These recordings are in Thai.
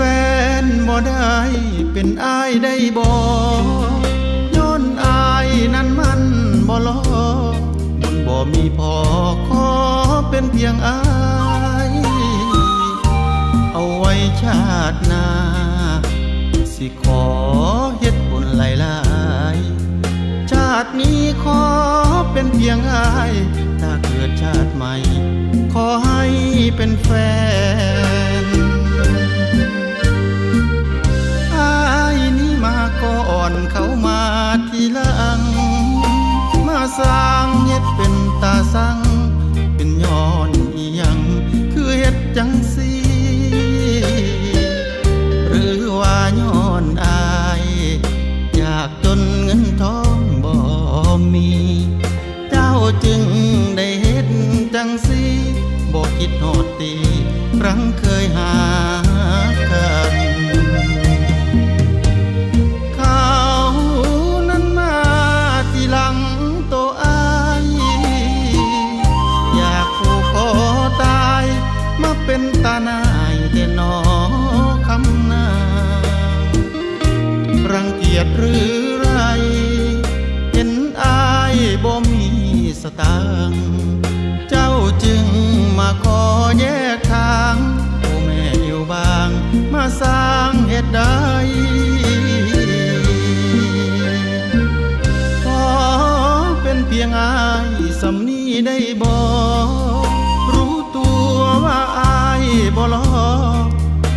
แฟนบ่ได้เป็นอายได้บ่ย้อนอายนั้นมันบ่ลอมันบ่มีพอขอเป็นเพียงอาย เอาไว้ชาติหน้า สิขอเฮ็ดบุญหลายๆชาตินี้ขอเป็นเพียงอาย ถ้าเกิดชาติใหม่ ขอให้เป็นแฟน สร้างเฮ็ดเป็นตาสัง เป็นย้อนอีหยัง คือเฮ็ดจังสีหรือว่าย้อนอายอยากจนเงินทองบ่มี เจ้าจึงได้เฮ็ดจังสีบ่คิดโหดตีครั้งเคยหา เป็นตานายแต่นอคำนารังเกียจหรือไรเห็นอายบ่มีสตางเจ้าจึงมาขอแยกทางโอ้แม่อยู่บาง มาสร้างเหตุใดขอเป็นเพียงอายสำนีได้บอก บ่ลอ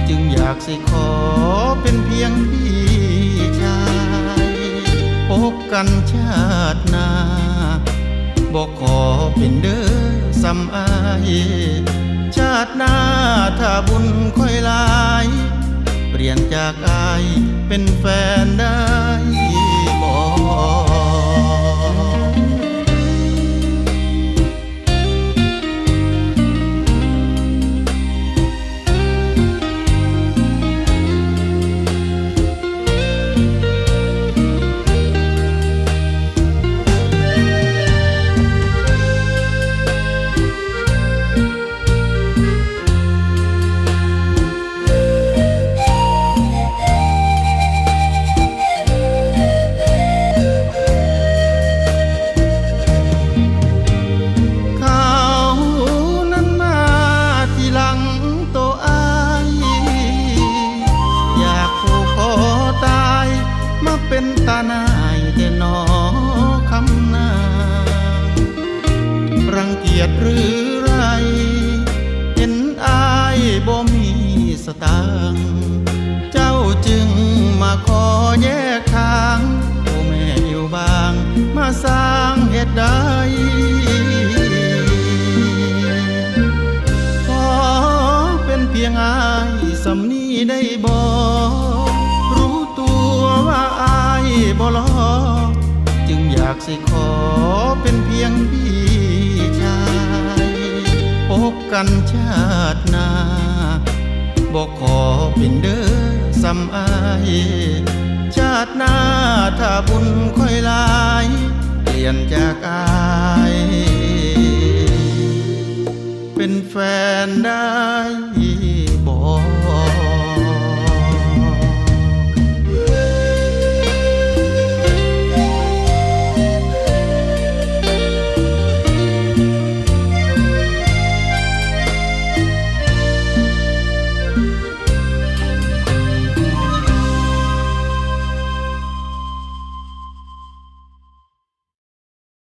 จึงอยากสิขอเป็นเพียงพี่ชายพบกันชาติหน้าบอกขอเป็นเด้อสำอายชาติหน้าถ้าบุญค่อยหลาย เปลี่ยนจากอายเป็นแฟนได้ มาเป็นตายแต่นอคำนารังเกียจหรือไรเห็นอายบ่มีสตางเจ้าจึงมาขอแยกทางโอ้แม่อยู่บาง มาสร้างเหตุใดขอเป็นเพียงอายสำนีได้บอก บ่ลอจึงอยากสิขอเป็นเพียงพี่ชายพบกันชาติหน้าบอกขอเป็นเด้อสำอายชาติหน้าถ้าบุญค่อยลาย เปลี่ยนจากอาย เป็นแฟนได้บอก